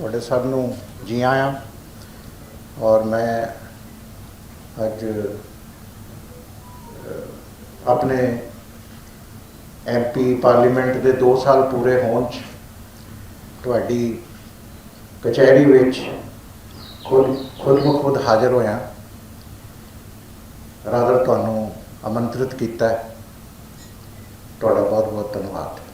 ਤੁਹਾਡੇ ਸਭ ਨੂੰ ਜੀ ਆਇਆਂ ਔਰ ਮੈਂ ਅੱਜ ਅ, ਆਪਣੇ ਐਮਪੀ ਪਾਰਲੀਮੈਂਟ ਦੇ 2 ਸਾਲ ਪੂਰੇ ਹੋਣ 'ਚ ਤੁਹਾਡੀ ਕਚਹਿਰੀ ਵਿੱਚ ਖੁਦ ਖੁਦ ਨੂੰ ਖੁਦ ਹਾਜ਼ਰ ਹੋਇਆ ਰਾਦਰ ਤੁਹਾਨੂੰ ਆਮੰਤਰਿਤ ਕੀਤਾ ਤੁਹਾਡਾ ਬਹੁਤ ਬਹੁਤ ਧੰਨਵਾਦ।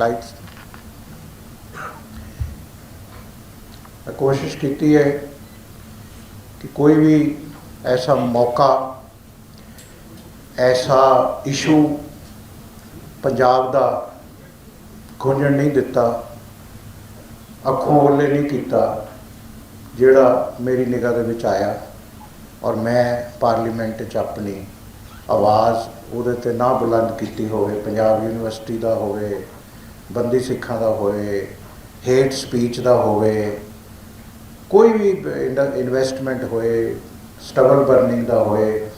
ਸਲਾਈਡਸ ਮੈਂ ਕੋਸ਼ਿਸ਼ ਕੀਤੀ ਹੈ ਕਿ ਕੋਈ ਵੀ ਐਸਾ ਮੌਕਾ, ਐਸਾ ਇਸ਼ੂ ਪੰਜਾਬ ਦਾ ਖੋਜਣ ਨਹੀਂ ਦਿੱਤਾ, ਅੱਖੋਂ ਓਲੇ ਨਹੀਂ ਕੀਤਾ ਜਿਹੜਾ ਮੇਰੀ ਨਿਗਾਹ ਦੇ ਵਿੱਚ ਆਇਆ ਔਰ ਮੈਂ ਪਾਰਲੀਮੈਂਟ 'ਚ ਆਪਣੀ ਆਵਾਜ਼ ਉਹਦੇ ਤੇ ਨਾ ਬੁਲੰਦ ਕੀਤੀ ਹੋਵੇ, ਪੰਜਾਬ ਯੂਨੀਵਰਸਿਟੀ ਦਾ ਹੋਵੇ ਬੰਦੀ ਸਿੱਖਾਂ ਦਾ ਹੋਵੇ ਹੇਟ ਸਪੀਚ ਦਾ ਹੋਵੇ, ਕੋਈ ਵੀ ਇਨਵੈਸਟਮੈਂਟ ਹੋਏ ਸਟਬਲ ਬਰਨਿੰਗ ਦਾ ਹੋਏ,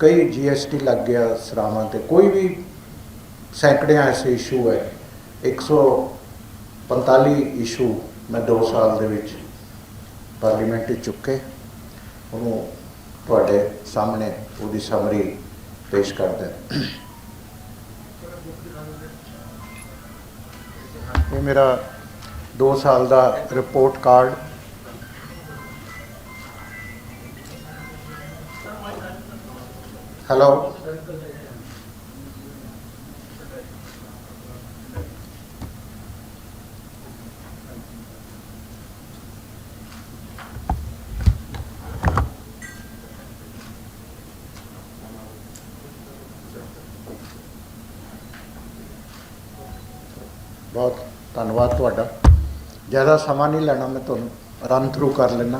ਕਈ ਜੀਐਸਟੀ ਲੱਗ ਗਿਆ ਸਰਾਵਾਂ ਤੇ, ਕੋਈ ਵੀ ਸੈਂਕੜਿਆਂ ਐਸੇ ਇਸ਼ੂ ਹੈ 145 ਇਸ਼ੂ ਮੈਂ 2 ਸਾਲ ਦੇ ਵਿੱਚ ਪਾਰਲੀਮੈਂਟ 'ਚ ਚੁੱਕੇ, ਉਹਨੂੰ ਤੁਹਾਡੇ ਸਾਹਮਣੇ ਉਹਦੀ ਸਮਰੀ ਪੇਸ਼ ਕਰਦਾ ਇਹ ਮੇਰਾ 2 ਸਾਲ ਦਾ ਰਿਪੋਰਟ ਕਾਰਡ। ਹੈਲੋ? ਬਹੁਤ ਧੰਨਵਾਦ ਤੁਹਾਡਾ। ਜ਼ਿਆਦਾ ਸਮਾਂ ਨਹੀਂ ਲੈਣਾ ਮੈਂ ਤੁਹਾਨੂੰ। ਰਨ ਥਰੂ ਕਰ ਲੈਣਾ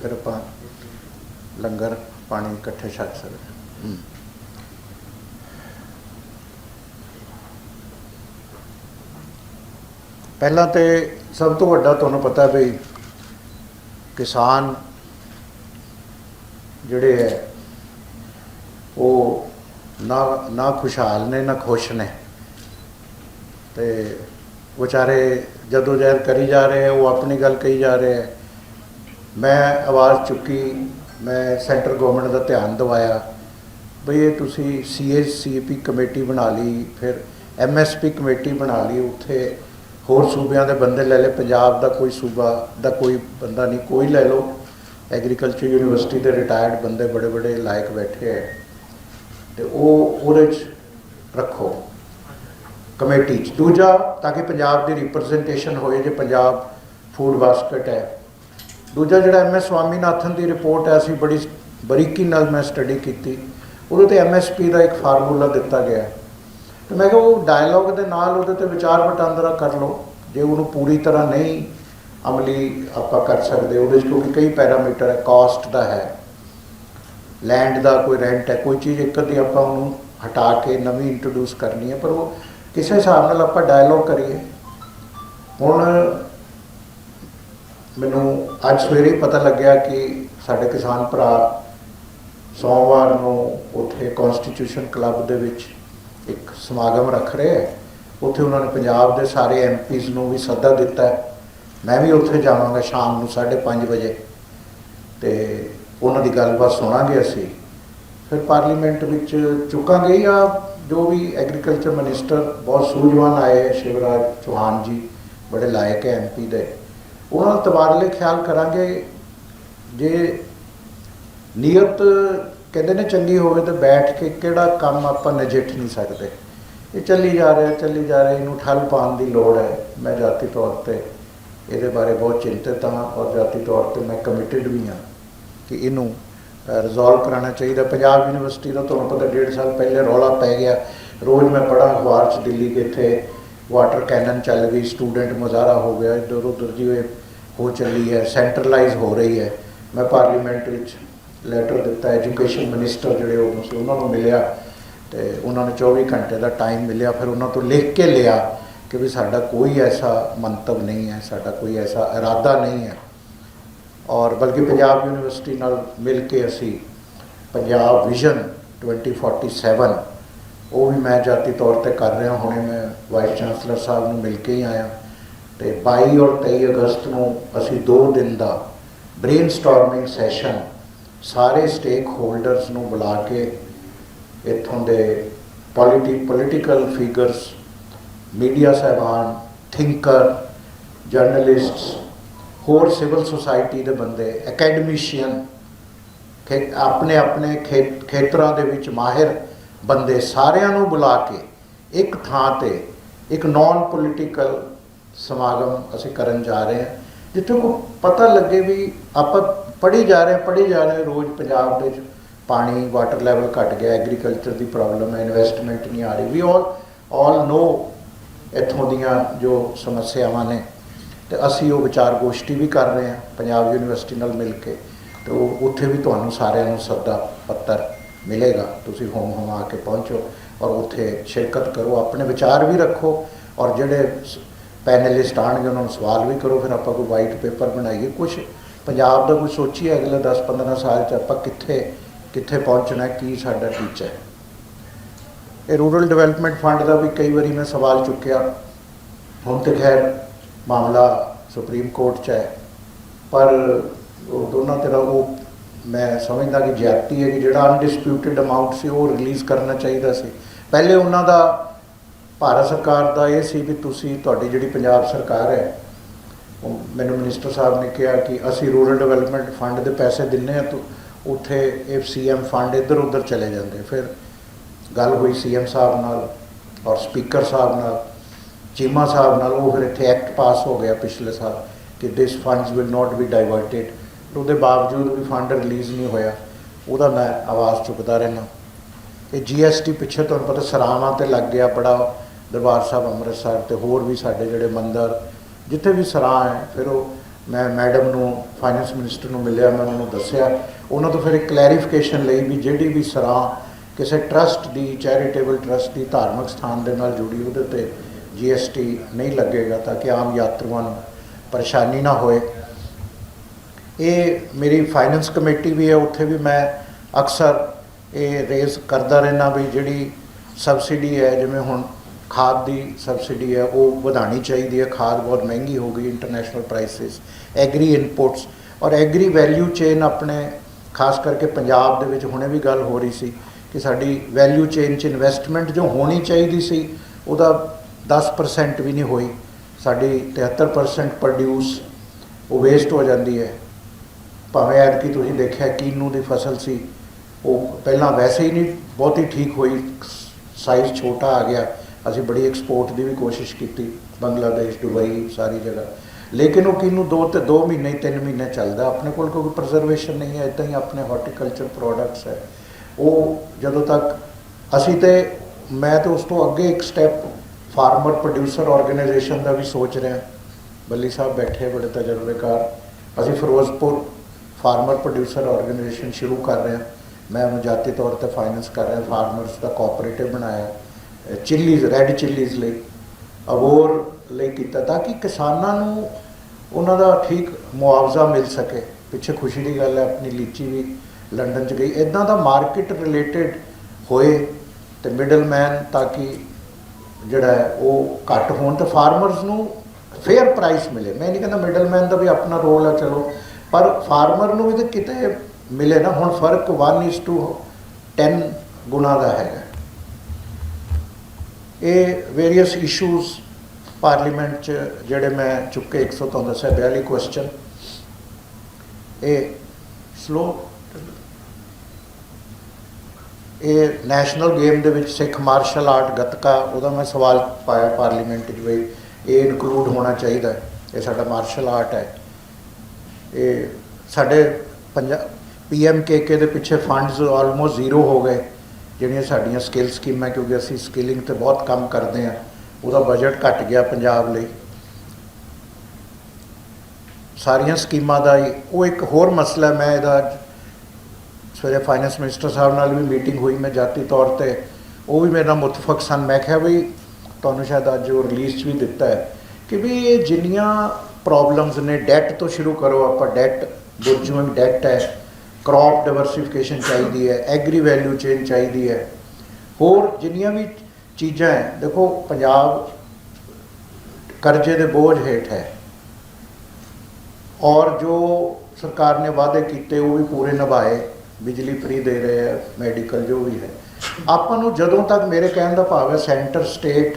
ਫਿਰ ਆਪਾਂ ਲੰਗਰ ਪਾਣੀ ਇਕੱਠੇ ਛਕ ਸਕਦੇ। ਪਹਿਲਾਂ ਤੇ ਸਭ ਤੋਂ ਵੱਡਾ ਤੁਹਾਨੂੰ ਪਤਾ ਵੀ ਕਿਸਾਨ ਜਿਹੜੇ ਹੈ ਉਹ ਨਾ ਨਾ ਖੁਸ਼ਹਾਲ ਨੇ ਨਾ ਖੁਸ਼ ਨੇ। ਤੇ ਵਿਚਾਰੇ ਜਦੋਂ ਜਹਿਰ ਕਰੀ ਜਾ ਰਹੇ ਹੈ ਉਹ ਆਪਣੀ ਗੱਲ ਕਹੀ ਜਾ ਰਹੇ ਹੈ ਮੈਂ ਆਵਾਜ਼ ਚੁੱਕੀ, ਮੈਂ ਸੈਂਟਰ ਗਵਰਨਮੈਂਟ ਦਾ ਧਿਆਨ ਦਿਵਾਇਆ, ਬਈ ਇਹ ਤੁਸੀਂ ਸੀਐਸਸੀਪੀ ਕਮੇਟੀ ਬਣਾ ਲਈ, ਫਿਰ ਐਮਐਸਪੀ ਕਮੇਟੀ ਬਣਾ ਲਈ, ਉੱਥੇ ਹੋਰ ਸੂਬਿਆਂ ਦੇ ਬੰਦੇ ਲੈ ਲੈ ਪੰਜਾਬ ਦਾ ਕੋਈ ਸੂਬਾ ਦਾ ਕੋਈ ਬੰਦਾ ਨਹੀਂ, ਕੋਈ ਲੈ ਲਓ। ਐਗਰੀਕਲਚਰ ਯੂਨੀਵਰਸਿਟੀ ਦੇ ਰਿਟਾਇਰਡ ਬੰਦੇ ਬੜੇ ਬੜੇ ਲਾਇਕ ਬੈਠੇ ਹੈ ਤੇ ਉਹ ਉਹਦੇ 'ਚ ਰੱਖੋ। ਕਮੇਟੀ 'ਚ। ਦੂਜਾ ਤਾਂ ਕਿ ਪੰਜਾਬ ਦੀ ਰਿਪਰੈਜ਼ੈਂਟੇਸ਼ਨ ਹੋਏ ਜੇ ਪੰਜਾਬ ਫੂਡ ਬਾਸਕਟ ਹੈ। ਦੂਜਾ ਜਿਹੜਾ ਐਮਐਸ ਸਵਾਮੀਨਾਥਨ ਦੀ ਰਿਪੋਰਟ ਹੈ, ਅਸੀਂ ਬੜੀ ਬਰੀਕੀ ਨਾਲ ਮੈਂ ਸਟੱਡੀ ਕੀਤੀ। ਉਹਦੇ ਤੇ ਐਮਐਸਪੀ ਦਾ ਇੱਕ ਫਾਰਮੂਲਾ ਦਿੱਤਾ ਗਿਆ ਹੈ। ਤੇ ਮੈਂ ਕਿਹਾ ਉਹ ਡਾਇਲੌਗ ਦੇ ਨਾਲ ਉਹਦੇ ਤੇ ਵਿਚਾਰ ਵਟਾਂਦਰਾ ਕਰ ਲਓ। ਜੇ ਉਹਨੂੰ ਪੂਰੀ ਤਰ੍ਹਾਂ ਨਹੀਂ ਅਮਲੀ ਆਪਾਂ ਕਰ ਸਕਦੇ, ਉਹਦੇ 'ਚ ਕਿਉਂਕਿ ਕਈ ਪੈਰਾਮੀਟਰ ਹੈ ਕਾਸਟ ਦਾ ਹੈ। ਲੈਂਡ ਦਾ ਕੋਈ ਰੈਂਟ ਹੈ, ਕੋਈ ਚੀਜ਼ ਇੱਕ ਅੱਧੀ ਆਪਾਂ ਉਹਨੂੰ ਹਟਾ ਕੇ ਨਵੀਂ ਇੰਟਰੋਡਿਊਸ ਕਰਨੀ ਹੈ, ਪਰ ਉਹ ਕਿਸੇ ਹਿਸਾਬ ਨਾਲ ਆਪਾਂ ਡਾਇਲੋਗ ਕਰੀਏ। ਹੁਣ ਮੈਨੂੰ ਅੱਜ ਸਵੇਰੇ ਪਤਾ ਲੱਗਿਆ ਕਿ ਸਾਡੇ ਕਿਸਾਨ ਭਰਾ ਸੋਮਵਾਰ ਨੂੰ ਉੱਥੇ ਕਨਸਟੀਟਿਊਸ਼ਨ ਕਲੱਬ ਦੇ ਵਿੱਚ ਇੱਕ ਸਮਾਗਮ ਰੱਖ ਰਹੇ ਹੈ। ਉੱਥੇ ਉਹਨਾਂ ਨੇ ਪੰਜਾਬ ਦੇ ਸਾਰੇ ਐਮਪੀਜ਼ ਨੂੰ ਵੀ ਸੱਦਾ ਦਿੱਤਾ ਹੈ। ਮੈਂ ਵੀ ਉੱਥੇ ਜਾਵਾਂਗਾ ਸ਼ਾਮ ਨੂੰ 5:30 ਵਜੇ ਤੇ ਉਹਨਾਂ ਦੀ ਗੱਲਬਾਤ ਸੁਣਾਂਗੇ ਅਸੀਂ। ਫਿਰ ਪਾਰਲੀਮੈਂਟ ਵਿੱਚ ਚੁੱਕਾਂਗੇ ਜਾਂ ਜੋ ਵੀ ਐਗਰੀਕਲਚਰ ਮਿਨਿਸਟਰ ਬਹੁਤ ਸੂਝਵਾਨ ਆਏ ਸ਼ਿਵਰਾਜ ਚੌਹਾਨ ਜੀ, ਬੜੇ ਲਾਇਕ ਹੈ ਐਮਪੀ ਦੇ। ਉਹਨਾਂ ਦਾ ਤਬਾਦਲੇ ਖਿਆਲ ਕਰਾਂਗੇ। ਜੇ ਨੀਅਤ ਕਹਿੰਦੇ ਨੇ ਚੰਗੀ ਹੋਵੇ ਤਾਂ ਬੈਠ ਕੇ ਕਿਹੜਾ ਕੰਮ ਆਪਾਂ ਨਜਿੱਠ ਨਹੀਂ ਸਕਦੇ। ਇਹ ਚੱਲੀ ਜਾ ਰਿਹਾ, ਚੱਲੀ ਜਾ ਰਿਹਾ, ਇਹਨੂੰ ਠੱਲ ਪਾਉਣ ਦੀ ਲੋੜ ਹੈ। ਮੈਂ ਜਾਤੀ ਤੌਰ ਤੇ ਇਹਦੇ ਬਾਰੇ ਬਹੁਤ ਚਿੰਤਤ ਹਾਂ ਔਰ ਜਾਤੀ ਤੌਰ ਤੇ ਮੈਂ ਕਮਿਟਡ ਵੀ ਹਾਂ ਕਿ ਇਹਨੂੰ ਰਿਜ਼ੋਲਵ ਕਰਾਉਣਾ ਚਾਹੀਦਾ। ਪੰਜਾਬ ਯੂਨੀਵਰਸਿਟੀ ਦਾ ਤੁਹਾਨੂੰ ਪਤਾ ਡੇਢ ਸਾਲ ਪਹਿਲੇ ਰੌਲਾ ਪੈ ਗਿਆ। ਰੋਜ਼ ਮੈਂ ਪੜਾ ਅਖਬਾਰ 'ਚ ਦਿੱਲੀ ਕਿੱਥੇ ਵਾਟਰ ਕੈਨਨ ਚੱਲ ਗਈ ਸਟੂਡੈਂਟ ਮੁਜ਼ਾਹਰਾ ਹੋ ਗਿਆ, ਇੱਧਰ ਉੱਧਰ ਦੀ ਇਹ ਹੋ ਚੱਲੀ ਹੈ ਸੈਂਟਰਲਾਈਜ਼ ਹੋ ਰਹੀ ਹੈ। ਮੈਂ ਪਾਰਲੀਮੈਂਟ ਵਿੱਚ ਲੈਟਰ ਦਿੱਤਾ ਐਜੂਕੇਸ਼ਨ ਮਿਨਿਸਟਰ ਜਿਹੜੇ ਉਹ ਸੀ ਉਹਨਾਂ ਨੂੰ ਮਿਲਿਆ ਤੇ ਉਹਨਾਂ ਨੂੰ 24 ਘੰਟੇ ਦਾ ਟਾਈਮ ਮਿਲਿਆ। ਫਿਰ ਉਹਨਾਂ ਤੋਂ ਲਿਖ ਕੇ ਲਿਆ ਕਿ ਵੀ ਸਾਡਾ ਕੋਈ ਐਸਾ ਮੰਤਵ ਨਹੀਂ ਹੈ, ਸਾਡਾ ਕੋਈ ਐਸਾ ਇਰਾਦਾ ਨਹੀਂ ਹੈ। ਔਰ ਬਲਕਿ ਪੰਜਾਬ ਯੂਨੀਵਰਸਿਟੀ ਨਾਲ ਮਿਲ ਕੇ ਅਸੀਂ ਪੰਜਾਬ ਵਿਜ਼ਨ 2047 ਉਹ ਵੀ ਮੈਂ ਜਾਤੀ ਤੌਰ ਤੇ ਕਰ ਰਿਹਾ, ਹੁਣੇ ਮੈਂ ਵਾਈਸ ਚਾਂਸਲਰ ਸਾਹਿਬ ਨੂੰ ਮਿਲ ਕੇ ਹੀ ਆਇਆ। ਤੇ 22 ਔਰ 23 ਅਗਸਤ ਨੂੰ ਅਸੀਂ 2 ਦਿਨ ਦਾ ਬ੍ਰੇਨਸਟਾਰਮਿੰਗ ਸੈਸ਼ਨ ਸਾਰੇ ਸਟੇਕ ਹੋਲਡਰਸ ਨੂੰ ਬੁਲਾ ਕੇ ਇੱਥੋਂ ਦੇ ਪੋਲਿਟੀ ਪੋਲੀਟੀਕਲ ਫਿਗਰਸ ਮੀਡੀਆ ਸਹਿਬਾਨ ਥਿੰਕਰ ਜਰਨਲਿਸਟਸ ਹੋਰ ਸਿਵਲ ਸੁਸਾਇਟੀ ਦੇ ਬੰਦੇ ਅਕੈਡਮੀਸ਼ੀਅਨ ਕਿ ਆਪਣੇ ਆਪਣੇ ਖੇ- ਖੇਤਰਾਂ ਦੇ ਵਿੱਚ ਮਾਹਿਰ ਬੰਦੇ ਸਾਰਿਆਂ ਨੂੰ ਬੁਲਾ ਕੇ ਇੱਕ ਥਾਂ ਤੇ ਇੱਕ ਨਾਨ ਪੋਲੀਟੀਕਲ ਸਮਾਗਮ ਅਸੀਂ ਕਰਨ ਜਾ ਰਹੇ ਹਾਂ, ਜਿੱਥੇ ਕੋ ਪਤਾ ਲੱਗੇ ਵੀ ਆਪਾਂ ਪੜ੍ਹੀ ਜਾ ਰਹੇ ਹਾਂ, ਪੜ੍ਹੀ ਜਾ ਰਹੇ ਰੋਜ਼ ਪੰਜਾਬ ਦੇ ਵਿੱਚ ਪਾਣੀ ਵਾਟਰ ਲੈਵਲ ਘਟ ਗਿਆ ਐਗਰੀਕਲਚਰ ਦੀ ਪ੍ਰੋਬਲਮ ਹੈ ਇਨਵੈਸਟਮੈਂਟ ਨਹੀਂ ਆ ਰਹੀ ਵੀ ਆਲ ਆਲ ਨੋ ਇੱਥੋਂ ਦੀਆਂ ਜੋ ਸਮੱਸਿਆਵਾਂ ਨੇ। ਤੇ ਅਸੀਂ ਉਹ ਵਿਚਾਰ ਗੋਸ਼ਟੀ ਵੀ ਕਰ ਰਹੇ ਹਾਂ, ਪੰਜਾਬ ਯੂਨੀਵਰਸਿਟੀ ਨਾਲ ਮਿਲ ਕੇ। ਤੇ ਉਹ ਉੱਥੇ ਵੀ ਤੁਹਾਨੂੰ ਸਾਰਿਆਂ ਨੂੰ ਸੱਦਾ ਪੱਤਰ ਮਿਲੇਗਾ। ਤੁਸੀਂ ਹੋਮ ਹੋਮ ਆ ਕੇ ਪਹੁੰਚੋ ਔਰ ਉੱਥੇ ਸ਼ਿਰਕਤ ਕਰੋ, ਆਪਣੇ ਵਿਚਾਰ ਵੀ ਰੱਖੋ ਔਰ ਜਿਹੜੇ ਪੈਨਲਿਸਟ ਆਣਗੇ ਉਹਨਾਂ ਨੂੰ ਸਵਾਲ ਵੀ ਕਰੋ, ਫਿਰ ਆਪਾਂ ਕੋਈ ਵਾਈਟ ਪੇਪਰ ਬਣਾਈਏ। ਕੁਝ ਪੰਜਾਬ ਦਾ ਕੋਈ ਸੋਚੀਏ, ਅਗਲੇ 10-15 ਸਾਲ ਚ ਆਪਾਂ ਕਿੱਥੇ ਕਿੱਥੇ ਪਹੁੰਚਣਾ, ਕੀ ਸਾਡਾ ਟੀਚਾ ਹੈ। ਇਹ ਰੂਰਲ ਡਿਵੈਲਪਮੈਂਟ ਫੰਡ ਦਾ ਵੀ ਕਈ ਵਾਰੀ ਮੈਂ ਸਵਾਲ ਚੁੱਕਿਆ। ਹੁਣ ਤੇ ਖੈਰ ਮਾਮਲਾ ਸੁਪਰੀਮ ਕੋਰਟ 'ਚ ਹੈ। ਪਰ ਉਹ ਦੋਨਾਂ ਤਰ੍ਹਾਂ ਉਹ ਮੈਂ ਸਮਝਦਾ ਕਿ ਜ਼ਿਆਦਤੀ ਹੈ ਕਿ ਜਿਹੜਾ ਅਨਡਿਸਪਿਊਟਿਡ ਅਮਾਉਂਟ ਸੀ, ਉਹ ਰਿਲੀਜ਼ ਕਰਨਾ ਚਾਹੀਦਾ ਸੀ। ਪਹਿਲੇ ਉਹਨਾਂ ਦਾ ਭਾਰਤ ਸਰਕਾਰ ਦਾ ਇਹ ਸੀ ਵੀ ਤੁਸੀਂ, ਤੁਹਾਡੀ ਜਿਹੜੀ ਪੰਜਾਬ ਸਰਕਾਰ ਹੈ, ਉਹ ਮੈਨੂੰ ਮਿਨਿਸਟਰ ਸਾਹਿਬ ਨੇ ਕਿਹਾ ਕਿ ਅਸੀਂ ਰੂਰਲ ਡਿਵੈਲਪਮੈਂਟ ਫੰਡ ਦੇ ਪੈਸੇ ਦਿੰਨੇ ਆ, ਤਾਂ ਉੱਥੇ ਐਫਸੀਐਮ ਫੰਡ ਇੱਧਰ ਉੱਧਰ ਚਲੇ ਜਾਂਦੇ। ਫਿਰ ਗੱਲ ਹੋਈ ਸੀਐਮ ਸਾਹਿਬ ਨਾਲ ਔਰ ਸਪੀਕਰ ਸਾਹਿਬ ਨਾਲ। ਚੀਮਾ ਸਾਹਿਬ ਨਾਲ ਉਹ ਫਿਰ ਇੱਥੇ ਐਕਟ ਪਾਸ ਹੋ ਗਿਆ ਪਿਛਲੇ ਸਾਲ, ਕਿ this funds will not be diverted ਉਹਦੇ ਬਾਵਜੂਦ ਵੀ ਫੰਡ ਰਿਲੀਜ਼ ਨਹੀਂ ਹੋਇਆ, ਉਹਦਾ ਮੈਂ ਆਵਾਜ਼ ਚੁੱਕਦਾ ਰਹਿਣਾ ਇਹ ਜੀਐਸਟੀ ਪਿੱਛੇ ਤੁਹਾਨੂੰ ਪਤਾ ਸਰਾਵਾਂ ਤੇ ਲੱਗ ਗਿਆ ਬੜਾ, ਦਰਬਾਰ ਸਾਹਿਬ ਅੰਮ੍ਰਿਤਸਰ ਤੇ ਹੋਰ ਵੀ ਸਾਡੇ ਜਿਹੜੇ ਮੰਦਰ, ਜਿੱਥੇ ਵੀ ਸਰਾਂ ਹੈ, ਫਿਰ ਉਹ ਮੈਂ ਮੈਡਮ ਨੂੰ ਫਾਈਨੈਂਸ ਮਿਨਿਸਟਰ ਨੂੰ ਮਿਲਿਆ, ਮੈਂ ਉਹਨਾਂ ਨੂੰ ਦੱਸਿਆ। ਉਹਨਾਂ ਤੋਂ ਫਿਰ ਇੱਕ ਕਲੈਰੀਫਿਕੇਸ਼ਨ ਲਈ ਵੀ ਜਿਹੜੀ ਵੀ ਸਰਾਂ ਕਿਸੇ ਟਰਸਟ ਦੀ ਚੈਰੀਟੇਬਲ ਟਰਸਟ ਦੀ ਧਾਰਮਿਕ ਸਥਾਨ ਦੇ ਨਾਲ ਜੁੜੀ, ਉਹਦੇ ਤੇ ਜੀਐਸਟੀ ਨਹੀਂ ਲੱਗੇਗਾ ਤਾਂ ਕਿ ਆਮ ਯਾਤਰੂਆਂ ਨੂੰ ਪਰੇਸ਼ਾਨੀ ਨਾ ਹੋਏ। ਇਹ ਮੇਰੀ ਫਾਈਨੈਂਸ ਕਮੇਟੀ ਵੀ ਹੈ, ਉੱਥੇ ਵੀ ਮੈਂ ਅਕਸਰ ਇਹ ਰੇਜ਼ ਕਰਦਾ ਰਹਿਣਾ ਵੀ ਜਿਹੜੀ ਸਬਸਿਡੀ ਹੈ, ਜਿਵੇਂ ਹੁਣ ਖਾਦ ਦੀ ਸਬਸਿਡੀ ਹੈ, ਉਹ ਵਧਾਣੀ ਚਾਹੀਦੀ ਹੈ। ਖਾਦ ਬਹੁਤ ਮਹਿੰਗੀ ਹੋ ਗਈ ਇੰਟਰਨੈਸ਼ਨਲ ਪ੍ਰਾਈਸਿਸ ਐਗਰੀ ਇਨਪੁਟਸ ਔਰ ਐਗਰੀ ਵੈਲਿਊ ਚੇਨ ਆਪਣੇ, ਖਾਸ ਕਰਕੇ ਪੰਜਾਬ ਦੇ ਵਿੱਚ ਹੁਣੇ ਵੀ ਗੱਲ ਹੋ ਰਹੀ ਸੀ ਕਿ ਸਾਡੀ ਵੈਲਿਊ ਚੇਨ 'ਚ ਇਨਵੈਸਟਮੈਂਟ ਜੋ ਹੋਣੀ ਚਾਹੀਦੀ ਸੀ, ਉਹਦਾ 10% ਵੀ ਨਹੀਂ ਹੋਈ। ਸਾਡੀ 73% ਪ੍ਰੋਡਿਊਸ ਉਹ ਵੇਸਟ ਹੋ ਜਾਂਦੀ ਹੈ। ਭਾਵੇਂ ਐਤਕੀ ਤੁਸੀਂ ਦੇਖਿਆ ਕੀਨੂ ਦੀ ਫਸਲ ਸੀ, ਉਹ ਪਹਿਲਾਂ ਵੈਸੇ ਹੀ ਨਹੀਂ, ਬਹੁਤੀ ਠੀਕ ਹੋਈ। ਸਾਈਜ਼ ਛੋਟਾ ਆ ਗਿਆ। ਅਸੀਂ ਬੜੀ ਐਕਸਪੋਰਟ ਦੀ ਵੀ ਕੋਸ਼ਿਸ਼ ਕੀਤੀ, ਬੰਗਲਾਦੇਸ਼, ਦੁਬਈ, ਸਾਰੀ ਜਗ੍ਹਾ। ਲੇਕਿਨ ਉਹ ਕਿਨੂੰ ਦੋ ਤੇ 2 ਮਹੀਨੇ 3 ਮਹੀਨੇ ਚੱਲਦਾ। ਆਪਣੇ ਕੋਲ ਕੋਈ ਪ੍ਰਜਰਵੇਸ਼ਨ ਨਹੀਂ ਹੈ ਇਦਾਂ ਹੀ ਆਪਣੇ ਹਾਰਟੀਕਲਚਰ ਪ੍ਰੋਡਕਟਸ ਹੈ। ਉਹ ਜਦੋਂ ਤੱਕ ਅਸੀਂ ਤੇ ਮੈਂ ਤੇ ਉਸ ਤੋਂ ਅੱਗੇ ਇੱਕ ਸਟੈਪ ਫਾਰਮਰ ਪ੍ਰੋਡਿਊਸਰ ਆਰਗੇਨਾਈਜੇਸ਼ਨ ਦਾ ਵੀ ਸੋਚ ਰਿਹਾ ਬੱਲੀ ਸਾਹਿਬ ਬੈਠੇ ਬੜੇ ਤਜਰਬੇਕਾਰ। ਅਸੀਂ ਫਿਰੋਜ਼ਪੁਰ ਫਾਰਮਰ ਪ੍ਰੋਡਿਊਸਰ ਆਰਗੇਨਾਈਜੇਸ਼ਨ ਸ਼ੁਰੂ ਕਰ ਰਹੇ ਹਾਂ। ਮੈਂ ਉਹਨੂੰ ਜਾਤੀ ਤੌਰ ਤੇ ਫਾਈਨੈਂਸ ਕਰ ਰਿਹਾ ਫਾਰਮਰਸ ਦਾ ਕੋਆਪਰੇਟਿਵ ਬਣਾਇਆ ਚਿੱਲੀਜ਼ ਰੈੱਡ ਚਿੱਲੀਜ਼ ਲਈ। ਅਬੋਰ ਲਈ ਕੀਤਾ ਤਾਂ ਕਿ ਕਿਸਾਨਾਂ ਨੂੰ ਉਹਨਾਂ ਦਾ ਠੀਕ ਮੁਆਵਜ਼ਾ ਮਿਲ ਸਕੇ। ਪਿੱਛੇ ਖੁਸ਼ੀ ਦੀ ਗੱਲ ਹੈ, ਆਪਣੀ ਲੀਚੀ ਵੀ ਲੰਡਨ ਚ ਗਈ। ਇਦਾਂ ਦਾ ਮਾਰਕੀਟ ਰਿਲੇਟਡ ਹੋਏ ਤੇ ਮਿਡਲਮੈਨ ਤਾਂ ਕਿ ਜਿਹੜਾ ਹੈ, ਉਹ ਘੱਟ ਹੋਣ ਤੇ ਫਾਰਮਰਸ ਨੂੰ ਫੇਅਰ ਪ੍ਰਾਈਸ ਮਿਲੇ। ਮੈਂ ਨਹੀਂ ਕਹਿੰਦਾ ਮਿਡਲਮੈਨ ਦਾ ਵੀ ਆਪਣਾ ਰੋਲ ਹੈ ਚਲੋ, ਪਰ ਫਾਰਮਰ ਨੂੰ ਵੀ ਤੇ ਕਿਤੇ ਮਿਲੇ ਨਾ। ਹੁਣ ਫ਼ਰਕ 1:10 ਗੁਣਾ ਦਾ ਹੈਗਾ। ਇਹ ਵੇਰੀਅਸ ਇਸ਼ੂਜ਼ ਪਾਰਲੀਮੈਂਟ ਚ ਜਿਹੜੇ ਮੈਂ ਚੁੱਕੇ 100 ਤੋਂ ਦੱਸਿਆ 42 ਕੁਐਸਚਨ ਇਹ ਸਲੋ ਇਹ ਨੈਸ਼ਨਲ ਗੇਮ ਦੇ ਵਿੱਚ ਸਿੱਖ ਮਾਰਸ਼ਲ ਆਰਟ ਗੱਤਕਾ, ਉਹਦਾ ਮੈਂ ਸਵਾਲ ਪਾਇਆ ਪਾਰਲੀਮੈਂਟ 'ਚ ਬਈ ਇਹ ਇਨਕਲੂਡ ਹੋਣਾ ਚਾਹੀਦਾ ਇਹ ਸਾਡਾ ਮਾਰਸ਼ਲ ਆਰਟ ਹੈ। ਇਹ ਸਾਡੇ ਪੰਜਾਬ ਪੀਐਮਕੇਕੇ ਦੇ ਪਿੱਛੇ ਫੰਡਸ ਆਲਮੋਸਟ ਜ਼ੀਰੋ ਹੋ ਗਏ, ਜਿਹੜੀਆਂ ਸਾਡੀਆਂ ਸਕਿੱਲ ਸਕੀਮਾਂ ਕਿਉਂਕਿ ਅਸੀਂ ਸਕਿਲਿੰਗ ਤੇ ਬਹੁਤ ਕੰਮ ਕਰਦੇ ਆ ਉਹਦਾ ਬਜਟ ਘਟ ਗਿਆ ਪੰਜਾਬ ਲਈ। ਸਾਰੀਆਂ ਸਕੀਮਾਂ ਦਾ ਹੀ ਉਹ ਇੱਕ ਹੋਰ ਮਸਲਾ ਮੈਂ ਇਹਦਾ ਸਵੇਰੇ ਫਾਈਨੈਂਸ ਮਿਨਿਸਟਰ ਸਾਹਿਬ ਨਾਲ ਵੀ ਮੀਟਿੰਗ ਹੋਈ ਮੈਂ ਜਾਤੀ ਤੌਰ ਤੇ। ਉਹ ਵੀ ਮੇਰੇ ਨਾਲ ਮੁਤਫਕ ਸਨ। ਮੈਂ ਕਿਹਾ ਵੀ ਤੁਹਾਨੂੰ ਸ਼ਾਇਦ ਅੱਜ ਉਹ ਰਿਲੀਜ਼ 'ਚ ਵੀ ਦਿੱਤਾ ਹੈ ਕਿ ਵੀ ਇਹ ਜਿੰਨੀਆਂ ਪ੍ਰੋਬਲਮਸ ਨੇ ਡੈਟ ਤੋਂ ਸ਼ੁਰੂ ਕਰੋ ਆਪਾਂ। ਡੈਟ ਬੁਰਜੂਇੰਗ ਡੈਟ ਹੈ। ਕ੍ਰੌਪ ਡਾਈਵਰਸਿਫਿਕੇਸ਼ਨ ਚਾਹੀਦੀ ਹੈ। ਐਗਰੀ ਵੈਲਿਊ ਚੇਨ ਚਾਹੀਦੀ ਹੈ। ਹੋਰ ਜਿੰਨੀਆਂ ਵੀ ਚੀਜ਼ਾਂ ਹੈ, ਦੇਖੋ ਪੰਜਾਬ ਕਰਜ਼ੇ ਦੇ ਬੋਝ ਹੇਠ ਹੈ। ਔਰ ਜੋ ਸਰਕਾਰ ਨੇ ਵਾਅਦੇ ਕੀਤੇ, ਉਹ ਵੀ ਪੂਰੇ ਨਿਭਾਏ। ਬਿਜਲੀ ਫ੍ਰੀ ਦੇ ਰਹੇ ਹੈ ਮੈਡੀਕਲ ਜੋ ਵੀ ਹੈ। ਆਪਾਂ ਨੂੰ ਜਦੋਂ ਤੱਕ ਮੇਰੇ ਕਹਿਣ ਦਾ ਭਾਵ ਹੈ ਸੈਂਟਰ ਸਟੇਟ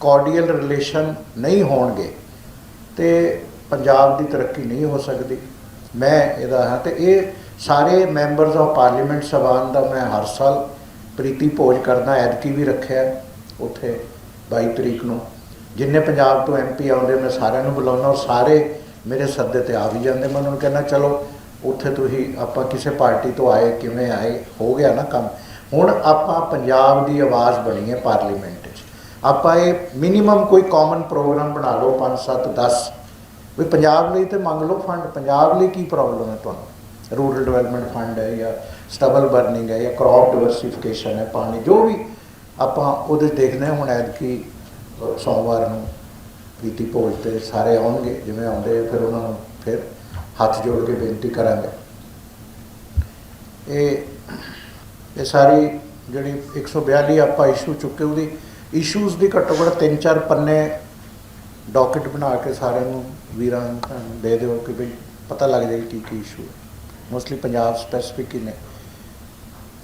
ਕੋਰਡੀਅਲ ਰਿਲੇਸ਼ਨ ਨਹੀਂ ਹੋਣਗੇ, ਤੇ ਪੰਜਾਬ ਦੀ ਤਰੱਕੀ ਨਹੀਂ ਹੋ ਸਕਦੀ। ਮੈਂ ਇਹਦਾ ਹਾਂ, ਤੇ ਇਹ ਸਾਰੇ ਮੈਂਬਰਸ ਆਫ ਪਾਰਲੀਮੈਂਟ ਸਭਾਨ ਦਾ ਮੈਂ ਹਰ ਸਾਲ ਪ੍ਰੀਤੀ ਭੋਜ ਕਰਦਾ, ਐਤਕੀ ਵੀ ਰੱਖਿਆ ਉੱਥੇ 22 ਤਰੀਕ ਨੂੰ। ਜਿੰਨੇ ਪੰਜਾਬ ਤੋਂ ਐਮਪੀ ਆਉਂਦੇ, ਮੈਂ ਸਾਰਿਆਂ ਨੂੰ ਬੁਲਾਉਣਾ ਔਰ ਸਾਰੇ ਮੇਰੇ ਸੱਦੇ ਤੇ ਆ ਵੀ ਜਾਂਦੇ। ਮੈਂ ਉਹਨਾਂ ਨੂੰ ਕਹਿੰਦਾ, ਚਲੋ ਉੱਥੇ ਤੁਸੀਂ ਆਪਾਂ ਕਿਸੇ ਪਾਰਟੀ ਤੋਂ ਆਏ ਕਿਵੇਂ ਆਏ ਹੋ ਗਿਆ ਨਾ ਕੰਮ। ਹੁਣ ਆਪਾਂ ਪੰਜਾਬ ਦੀ ਆਵਾਜ਼ ਬਣੀ ਹੈ ਪਾਰਲੀਮੈਂਟ 'ਚ। ਆਪਾਂ ਇਹ ਮਿਨੀਮਮ ਕੋਈ ਕਾਮਨ ਪ੍ਰੋਗਰਾਮ ਬਣਾ ਲਓ 5 7 10 ਵੀ ਪੰਜਾਬ ਲਈ ਤੇ ਮੰਗ ਲਓ ਫੰਡ ਪੰਜਾਬ ਲਈ ਕੀ ਪ੍ਰੋਬਲਮ ਹੈ ਤੁਹਾਨੂੰ? ਰੂਰਲ ਡਿਵੈਲਪਮੈਂਟ ਫੰਡ ਹੈ ਜਾਂ ਸਟਬਲ ਬਰਨਿੰਗ ਹੈ ਜਾਂ ਕ੍ਰੌਪ ਡਿਵਰਸਿਫਿਕੇਸ਼ਨ ਹੈ ਪਾਣੀ ਜੋ ਵੀ ਆਪਾਂ ਉਹਦੇ ਦੇਖਦੇ ਹਾਂ। ਹੁਣ ਐਤਕੀ ਅ, ਸੋਮਵਾਰ ਨੂੰ ਪ੍ਰੀਤੀ ਭੋਜ ਤੇ ਸਾਰੇ ਆਉਣਗੇ ਜਿਵੇਂ ਆਉਂਦੇ ਫਿਰ ਉਹਨਾਂ ਨੂੰ ਫਿਰ ਹੱਥ ਜੋੜ ਕੇ ਬੇਨਤੀ ਕਰਾਂਗੇ। ਇਹ ਇਹ ਸਾਰੀ ਜਿਹੜੀ 142 ਆਪਾਂ ਇਸ਼ੂ ਚੁੱਕੇ, ਉਹਦੀ ਇਸ਼ੂਜ਼ ਦੀ ਘੱਟੋ ਘੱਟ ਤਿੰਨ ਚਾਰ ਪੰਨੇ ਡਾਕਟ ਬਣਾ ਕੇ ਸਾਰਿਆਂ ਨੂੰ ਵੀਰਾਂ ਨੂੰ ਦੇ ਦਿਓ ਕਿ ਵੀ ਪਤਾ ਲੱਗ ਜਾਏ ਕੀ ਕੀ ਇਸ਼ੂ ਹੈ। ਮੋਸਟਲੀ ਪੰਜਾਬ ਸਪੈਸੀਫਿਕ ਹੀ ਨੇ।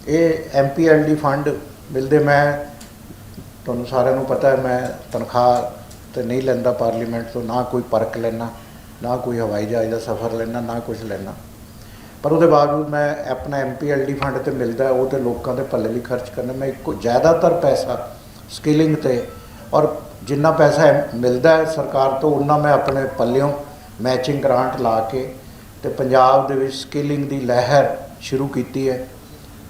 ਇਹ ਐਮਪੀਐਲਡੀ ਫੰਡ ਮਿਲਦੇ ਮੈਂ, ਤੁਹਾਨੂੰ ਸਾਰਿਆਂ ਨੂੰ ਪਤਾ ਹੈ, ਮੈਂ ਤਨਖਾਹ ਤੇ ਨਹੀਂ ਲੈਂਦਾ ਪਾਰਲੀਮੈਂਟ ਤੋਂ, ਨਾ ਕੋਈ ਪਰਕ ਲੈਣਾ ਨਾ ਕੋਈ ਹਵਾਈ ਜਹਾਜ਼ ਦਾ ਸਫ਼ਰ ਲੈਣਾ ਨਾ ਕੁਝ ਲੈਣਾ ਪਰ ਉਹਦੇ ਬਾਵਜੂਦ ਮੈਂ ਆਪਣਾ ਐਮਪੀਐਲਡੀ ਫੰਡ ਤੇ ਮਿਲਦਾ, ਉਹ ਤੇ ਲੋਕਾਂ ਦੇ ਭਲੇ ਲਈ ਖਰਚ ਕਰਨਾ। ਮੈਂ ਇੱਕੋ, ਜ਼ਿਆਦਾਤਰ ਪੈਸਾ ਸਕਿਲਿੰਗ ਤੇ ਔਰ ਜਿੰਨਾ ਪੈਸਾ ਹੈ- ਮਿਲਦਾ ਹੈ ਸਰਕਾਰ ਤੋਂ ਉਹਨਾਂ ਮੈਂ ਆਪਣੇ ਪੱਲਿਓਂ ਮੈਚਿੰਗ ਗ੍ਰਾਂਟ ਲਾ ਕੇ ਤੇ ਪੰਜਾਬ ਦੇ ਵਿੱਚ ਸਕਿਲਿੰਗ ਦੀ ਲਹਿਰ ਸ਼ੁਰੂ ਕੀਤੀ ਹੈ।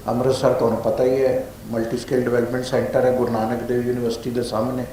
ਅੰਮ੍ਰਿਤਸਰ, ਤੁਹਾਨੂੰ ਪਤਾ ਹੀ ਹੈ ਮਲਟੀ ਸਕਿੱਲ ਡਿਵੈਲਪਮੈਂਟ ਸੈਂਟਰ ਹੈ, ਗੁਰੂ ਨਾਨਕ ਦੇਵ ਯੂਨੀਵਰਸਿਟੀ ਦੇ ਸਾਹਮਣੇ।